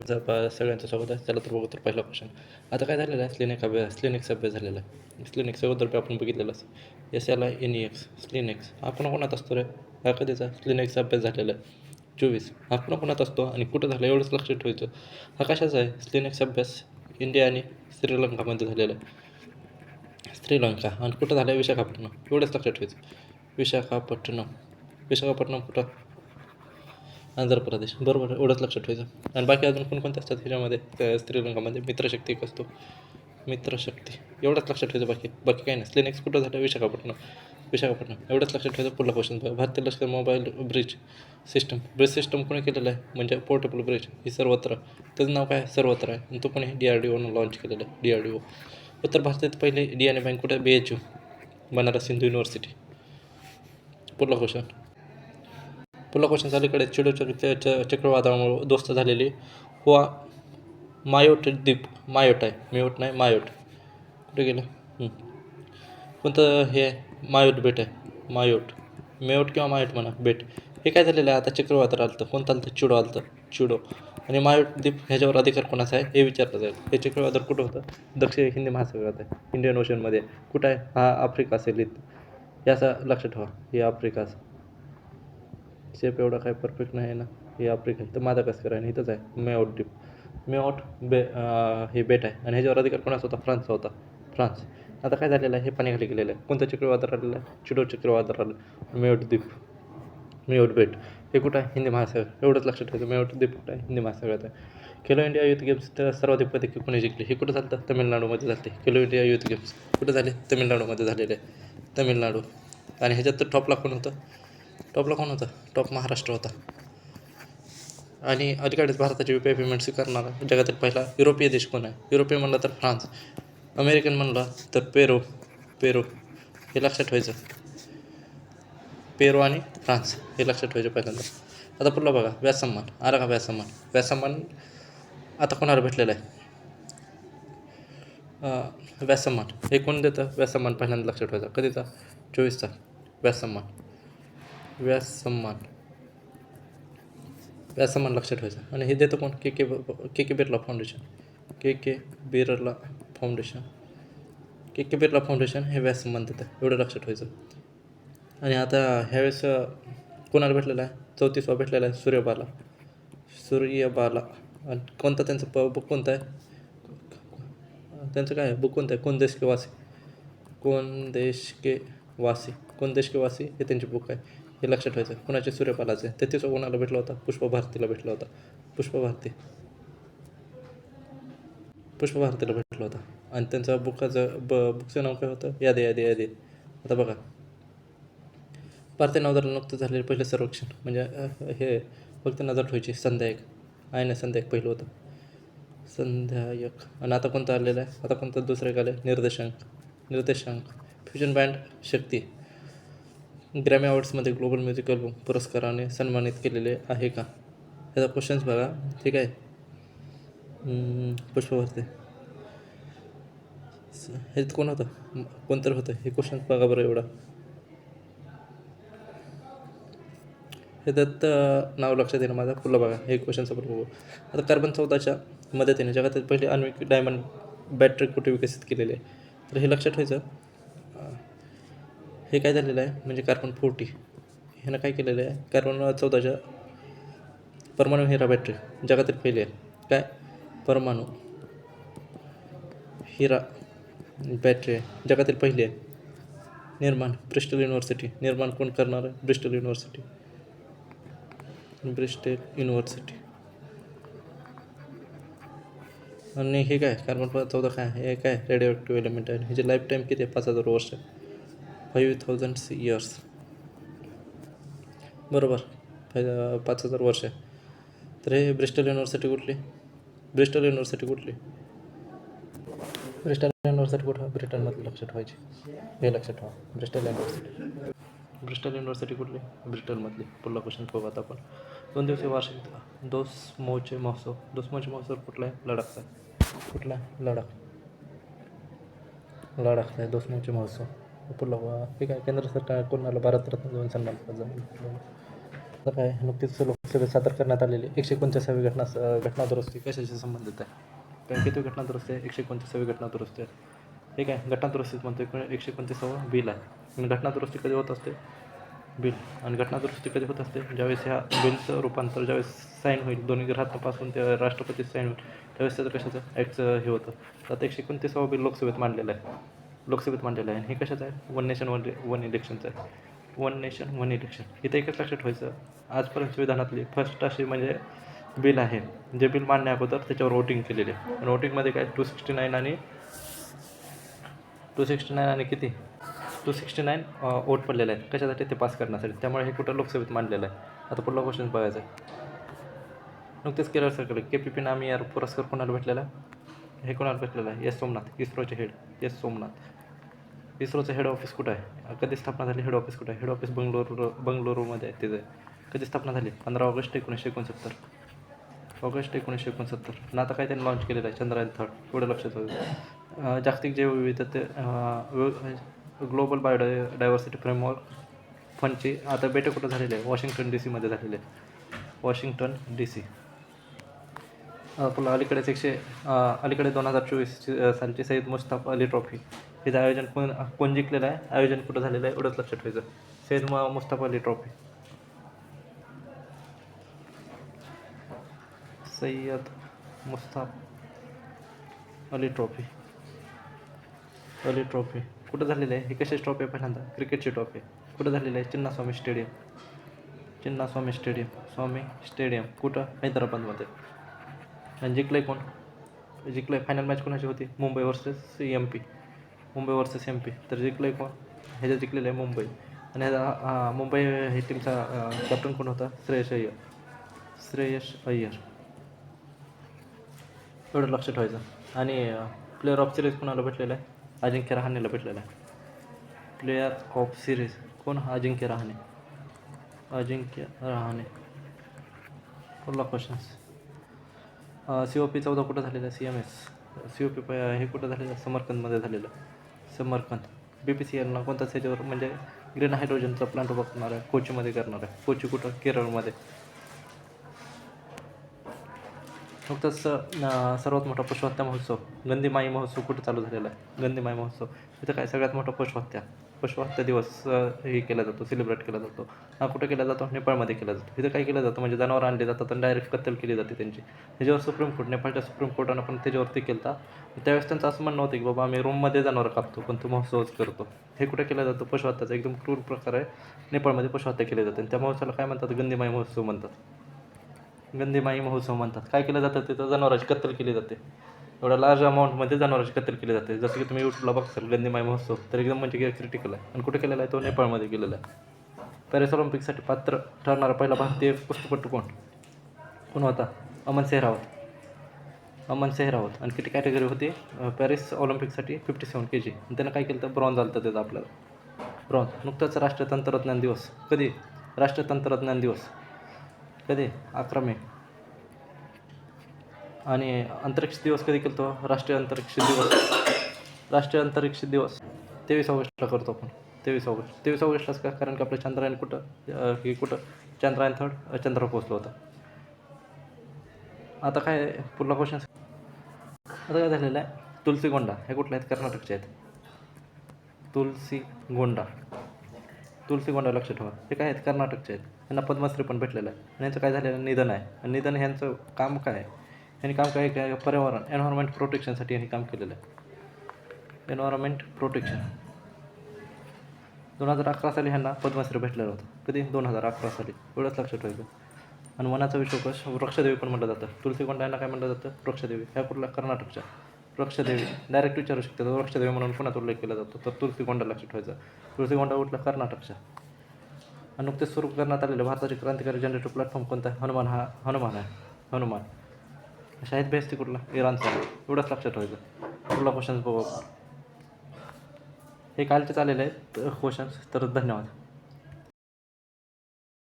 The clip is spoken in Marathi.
जर सगळ्यांच्या सोबत आहे त्याला तर बघू तर पहिला क्वेश्चन आता काय झालेलं आहे? स्लिनेक अभ्यास स्लिनेक्स अभ्यास झालेला आहे. स्लिनेक्स अगोदर आपण बघितलेलं असं S L I N E X Slinex आपण कोणात असतो रे? हा कधीचा? स्लिनेक्सचा अभ्यास झालेला आहे. चोवीस. हा कोणात असतो आणि कुठं झाला एवढंच लक्ष ठेवायचं. हा कशाचा आहे? स्लिनेक्स अभ्यास इंडिया आणि श्रीलंकामध्ये झालेला आहे. श्रीलंका. आणि कुठं झालं? आहे विशाखापट्टणम. एवढंच लक्षात ठेवायचं. विशाखापट्टणम. विशाखापट्टणम कुठं? आंध्र प्रदेश. बरोबर एवढंच लक्षात ठेवायचं. आणि बाकी अजून कोणकोणते असतात ह्याच्यामध्ये? त्या मित्रशक्ती एक असतो. मित्रशक्ती. एवढंच लक्षात ठेवायचं बाकी. बाकी काही नाही. नेक्स्ट कुठं झालं? विशाखापट्टणम. विशाखापट्टणम. एवढंच लक्षात ठेवायचं. पुढला क्वेश्चन भारतीय लष्कर mobile bridge system bridge system कोणी केलेलं आहे? म्हणजे पोर्टेबल ब्रिज ही सर्वत्र. त्याचं नाव काय? आहे सर्वत्र आहे. आणि तो कोणी डी आर डी ओनं लॉन्च केलेलं आहे. डी आर डी ओ उत्तर भारतात पहिले डी एन ए बँक कुठे? B H U Banaras Hindu university पुढला क्वेश्चन पुढला क्वेश्चन अलीकडे चिडो च चक्रवादळामुळे दोस्त झालेली हुआ मायोट द्वीप. मायोट आहे. मियोट नाही मायोट. कुठे गेलं? कोणतं हे आहे? मायोट बेट आहे. मायोट. मेयोट किंवा मायोट म्हणा बेट. हे काय झालेलं आहे? आता चक्रवादळ आलं कोणतं आलं चिडो आलं चिडो. आणि मायोट द्वीप ह्याच्यावर अधिकार कोणाचा आहे? हे विचारलं जाईल. हे चक्रवादळ कुठं होतं? दक्षिण हिंदी महासागरात आहे. इंडियन ओशनमध्ये कुठं आहे? हा आफ्रिका असेल याचा लक्षात ठेवा. हे आफ्रिकाचं शेप एवढा काय परफेक्ट नाही आहे ना. हे आफ्रिका आहे तर मादागास्कर आहे आणि इथंच आहे. मेओट डीप मेओट बे हे बेट आहे. आणि ह्याच्यावर अधिकार कोणाचा होता? फ्रान्सचा होता. फ्रान्स. आता काय झालेलं आहे? हे पाण्याखाली गेलेलं आहे. कोणतं चक्रवादळ आलेलं आहे? चिडो चक्रवादळ आलं मेओट द्वीप मेओट बेट हे कुठं आहे? हिंदी महासागर. एवढंच लक्षात ठेवायचं मेओट द्वीप कुठं आहे? हिंदी महासागरात आहे. खेलो इंडिया युथ गेम्स तर सर्वाधिक पदके कोणी जिंकले? हे कुठं झालं तमिळनाडूमध्ये झालं खेलो इंडिया युथ गेम्स कुठं झाले? तमिळनाडूमध्ये झालेले. आहे तमिळनाडू. आणि ह्याच्यात तर टॉपला कोण होतं? टॉपला कोण होता? टॉप महाराष्ट्र होता. आणि अलीकडेच भारताचे यू पेमेंट स्वीकारणारा जगातील पहिला युरोपीय देश कोण आहे? युरोपीय म्हणलं तर फ्रान्स. अमेरिकन म्हणला तर पेरो. पेरो. हे लक्षात ठेवायचं. पेरो आणि फ्रान्स. हे लक्षात ठेवायचं पहिल्यांदा. आता पुढला बघा. व्यासम्मान आला का व्यासम्मान व्यासम्मान आता कोणाला भेटलेला आहे? व्यासम्मान हे कोण देतं? व्यासम्मान पहिल्यांदा लक्षात ठेवायचा. कधीचा? चोवीसचा. व्याससन्मान. व्यास सम्मान व्यास सम्मान लक्षात ठेवायचा. आणि हे देतो कोण? K K K K Birla foundation K K Birla foundation K K Birla foundation हे व्यास सम्मान देतं. एवढं लक्षात ठेवायचं. आणि आता ह्यावेळेस कोणाला भेटलेला आहे? चौतीसवा भेटलेला आहे सूर्यबाला. सूर्यबाला. आणि कोणता त्यांचं प बुक कोणतं आहे? त्यांचं काय आहे? बुक कोणतं आहे? कोण देश के वासी. कोण देश के वासी. कोण देश के वासी हे त्यांचे बुक आहे. हे लक्षात ठेवायचं. कोणाचे? सूर्यपालाचे. तेहतीस कोणाला भेटला होता. पुष्प भारतीला भेटला होता. पुष्प भारती पुष्प भारतीला भेटला होता. आणि त्यांचा बुकाचं ब बुकचं नाव काय होतं? यादी यादी यादी. आता बघा. भारतीय नौदल नुकतं झालेलं पहिलं सर्वेक्षण. म्हणजे हे फक्त नजर ठेवायची. संध्यायक आहे ना संध्यायक पहिलं होतं. संध्यायक आणि आता कोणतं आलेलं आहे? आता कोणतं? दुसरं एक आलं आहे निर्देशांक. निर्देशांक. Fusion band Shakti. ग्रॅमी अवॉर्ड्समध्ये ग्लोबल म्युझिक अल्बम पुरस्काराने सन्मानित केलेले आहे का? ह्याचा क्वेश्चन्स बघा. ठीक आहे? पुष्पवर्ते पुष्पवर्ती कोण होतं? कोणतर होतं? हे क्वेश्चन्स बघा बरं एवढा. ह्याच्यात नाव लक्षात येणं माझा. फुलं बघा. हे क्वेश्चन आपण बघू. आता कार्बन चौदाच्या मदतीने जगातील पहिले आण्विक डायमंड बॅटरी कुठे विकसित केलेली आहे? तर हे लक्षात ठेवायचं. हे काय झालेलं आहे? म्हणजे कार्बन फोर्टी. ह्यानं काय केलेलं आहे? कार्बन चौदाच्या परमाणु हिरा बॅटरी जगातील पहिले आहे. काय? परमाणु हिरा बॅटरी आहे जगातील पहिली आहे. निर्माण ब्रिस्टल युनिव्हर्सिटी निर्माण कोण करणार आहे? ब्रिस्टल युनिव्हर्सिटी ब्रिस्टेल युनिव्हर्सिटी आणि हे काय? कार्बन चौदा काय? हे काय? रेडिओ ॲक्टिव्ह एलिमेंट आहे. ह्याची लाईफ टाईम किती आहे? पाच हजार वर्ष. फाईव्ह थाउजंड इयर्स बरोबर. पाच हजार वर्ष. आहे तर हे ब्रिस्टल युनिव्हर्सिटी कुठली? ब्रिस्टल युनिव्हर्सिटी कुठली? ब्रिस्टल युनिव्हर्सिटी कुठं? ब्रिटनमधली लक्षात ठेवायची. हे लक्षात ठेवा. ब्रिस्टल युनिव्हर्सिटी ब्रिस्टल युनिव्हर्सिटी कुठली? ब्रिस्टलमधली पुढला क्वेश्चन बघू आता आपण. दोन दिवसीय वार्षिक दोस मोचे महोत्सव. दोस मोचे महोत्सव कुठला आहे? लडाखचा कुठला? आहे लडाख. लडाखचा आहे दोस मोचे महोत्सव. पुलावा बघा ठीक आहे केंद्र सरकार कोणाला भारतरत्न देऊन सन्मान आता काय नुकतीच लोकसभेत सादर करण्यात आलेली एकशे एकोणचाळीसावी घटना घटना दुरुस्ती कशाशी संबंधित आहे? कारण किती घटना दुरुस्ती आहे? एकशे एकोणचाळीसावी घटना दुरुस्ती आहे. ठीक आहे घटना दुरुस्तीत म्हणतो एकशे एकोणतीसावं बिल आहे. आणि घटना दुरुस्ती कधी होत असते? बिल. आणि घटना दुरुस्ती कधी होत असते? ज्यावेळेस ह्या बिलचं रूपांतर ज्यावेळेस साईन होईल दोन्ही घरातपासून ते राष्ट्रपती साईन होईल त्यावेळेस त्याचं कशाचं? ॲक्टचं हे होतं. तर आता एकशे एकोणतीसावं बिल लोकसभेत मांडलेलं आहे. लोकसभेत मांडलेलं आहे. आणि हे कशाचं आहे? वन नेशन वन वन इलेक्शनचं आहे. वन नेशन वन इलेक्शन इथं एकच लक्षात ठेवायचं. आजपर्यंत विधानातले फर्स्ट अशी म्हणजे बिल आहे. जे बिल मांडण्या अगोदर त्याच्यावर वोटिंग केलेले आहे. वोटिंगमध्ये काय? टू सिक्स्टी नाईन आणि टू सिक्स्टी नाईन आणि किती? टू सिक्स्टी नाईन वोट पडलेलं आहे. कशासाठी? ते पास करण्यासाठी. त्यामुळे हे कुठं लोकसभेत मांडलेलं आहे? आता पुढला क्वेश्चन बघायचा आहे. नुकतेच केरळ सरकार के पी पी नामी यार पुरस्कार कोणाला भेटलेला? आहे? हे कोणाला भेटलेलं आहे? एस सोमनाथ इस्रोचे हेड एस सोमनाथ. इस्रोचं हेड ऑफिस कुठं आहे? कधी स्थापना झाली हेड ऑफिस कुठं आहे? हेड ऑफिस बंगलोरू बंगलोरूमध्ये आहे तिथे. कधी स्थापना झाली? पंधरा ऑगस्ट एकोणीसशे एकोणसत्तर. ऑगस्ट एकोणीसशे एकोणसत्तर. आणि आता काय त्यांनी लॉन्च केलेलं आहे? चंद्रयान थर्ड एवढं लक्षात होतं जागतिक जैवविविधते ग्लोबल बायोडाय डायव्हर्सिटी फ्रेमवर्क फंडची आता बेटे कुठं झालेली आहे? वॉशिंग्टन डी सीमध्ये झालेली आहे. वॉशिंग्टन डी सी पुन्हा अलीकडेच एकशे अलीकडे दोन हजार चोवीस सालची सईद मुस्ताफ अली ट्रॉफी हिचं आयोजन कोण कोण जिंकलेलं आहे आयोजन कुठं झालेलं आहे एवढंच लक्षात ठेवायचं. Syed Mushtaq Ali trophy Syed Mushtaq Ali trophy Ali trophy कुठं झालेलं आहे? ही कशाची ट्रॉफी आहे पहिल्यांदा? क्रिकेटची ट्रॉफी कुठं झालेली आहे? Chinnaswamy stadium Chinnaswamy stadium Swamy stadium कुठं? हैदराबादमध्ये. आणि जिंकलं आहे कोण? जिंकलं आहे फायनल मॅच कोणाची होती? Mumbai versus M P Mumbai versus M P तर जिंकलं आहे कोण? ह्याच्यात जिंकलेलं आहे मुंबई. आणि ह्याचा मुंबई हे टीमचा कॅप्टन कोण होता? श्रेयस अय्यर. श्रेयस अय्यर. एवढं लक्ष ठेवायचं. आणि प्लेअर ऑफ सिरीज कोणाला भेटलेलं आहे? अजिंक्य रहाणेला भेटलेला आहे. प्लेअर ऑफ सिरीज कोण? अजिंक्य रहाणे. अजिंक्य रहाणे. पुढला क्वेश्चन्स सी ओ पी चौदा कुठं झालेलं आहे? C M S C O P हे कुठं झालेलं आहे? समरकंदमध्ये झालेलं आहे. समरकंद बी पी सी एलनं कोणत्याच ह्याच्यावर म्हणजे ग्रीन हायड्रोजनचा प्लांट उभा करणार आहे कोचीमध्ये करणार आहे. कोची कुठं? केरळमध्ये. नुकतंच सर्वात मोठा पशुहत्या महोत्सव गंदीमाई महोत्सव कुठं चालू झालेला आहे? गंदीमाई महोत्सव. इथं काय सगळ्यात मोठा पशुहत्या? पशुहत्या दिवस हे केला जातो सेलिब्रेट केला जातो. हा कुठे केला जातो? नेपाळमध्ये केला जातो. इथं काय केलं जातं? म्हणजे जनावर आणले जातात आणि डायरेक्ट कत्तल केली जाते त्यांची. त्याच्यावर सुप्रीम कोर्ट नेपाळच्या सुप्रीम कोर्टानं पण त्याच्यावरती केलं त्यावेळेस त्यांचं असं म्हणणं होतं की बाबा आम्ही रूममध्ये जनावर कापतो पण तो महोत्सवच करतो. हे कुठे केलं जातो? पशुहत्याचा एकदम क्रूर प्रकार आहे. नेपाळमध्ये पशुहत्या केली जाते आणि त्या महोत्सवाला काय म्हणतात? गंदीमाई महोत्सव म्हणतात. गंदीमाई महोत्सव म्हणतात. काय केलं जातं? तिथं जनावरांची कत्तल केली जाते. एवढ्या लार्ज अमाऊंटमध्ये जनावरांची कत्तल केली जाते. जसं की तुम्ही यूट्यूबला बघसाल गंदीमाई महोत्सव तर एकदम म्हणजे क्रिटिकल आहे. आणि कुठे केलेला आहे? तो नेपाळमध्ये केलेला आहे. पॅरिस ऑलिम्पिकसाठी पात्र ठरणारा पहिला भारतीय कुस्तीपट्टू कोण? कोण होता? अमन सेहरावत अमन सेहरावत आणि किती कॅटेगरी होती? पॅरिस ऑलिम्पिकसाठी फिफ्टी सेवन के जी आणि त्यानं काय केलं तर ब्रॉन्झ आलं त्याचं आपल्याला. ब्रॉन्झ नुकताच राष्ट्रीय तंत्रज्ञान दिवस. कधी? राष्ट्रीय तंत्रज्ञान दिवस. कधी? अकरा मे. आणि अंतरिक्ष दिवस कधी केलतो? राष्ट्रीय अंतरिक्ष दिवस. राष्ट्रीय अंतरिक्ष दिवस. तेवीस ऑगस्टला करतो आपण. तेवीस ऑगस्ट. तेवीस ऑगस्टलाच का? कारण की आपलं चंद्रायन कुठं? की हे कुठं? चंद्रायन थर्ड चंद्र पोचलं होतं. आता काय पुढला क्वेश्चन आता काय झालेलं आहे? तुलसी गोंडा हे कुठले आहेत? कर्नाटकचे आहेत. तुलसी गोंडा तुलसी गोंडा लक्ष ठेवा. हे काय आहेत? कर्नाटकचे आहेत. त्यांना पद्मश्री पण भेटलेलं आहे. आणि यांचं काय झालेलं निधन आहे. आणि निधन ह्यांचं काम काय आहे? यांनी काम काय काय पर्यावरण एन्व्हायरमेंट प्रोटेक्शनसाठी यांनी काम केलेलं आहे. एन्व्हायरमेंट प्रोटेक्शन दोन हजार अकरा साली ह्यांना पद्मश्री भेटलेलं होतं. कधी? दोन हजार अकरा साली. एवढंच लक्षात ठेवायचं. आणि वनाचा विश्वकोश वृक्षदेवी पण म्हटलं जातं. तुलसीकोंडा यांना काय म्हटलं जातं? वृक्षदेवी. ह्या कुठल्या? कर्नाटकच्या. वृक्षदेवी. डायरेक्ट विचारू शकते. वृक्षदेवी म्हणून पुण्यात उल्लेख केला जातो. तर तुलसीकोंडा लक्षात ठेवायचा. तुलसीकोंडा उठला कर्नाटकच्या. आणि नुकतेच सुरू करण्यात आलेलं भारताचे क्रांतिकारी जनरेटिव्ह प्लॅटफॉर्म कोणता? आहे हनुमान हा हनुमान आहे. हनुमान. शाहिद बेहस्ती कुठला? इराणचा. एवढंच लक्षात ठेवायचं. कुठला क्वेश्चन्स बघू हे कालचे चाललेले आहेत क्वेश्चन्स तर धन्यवाद.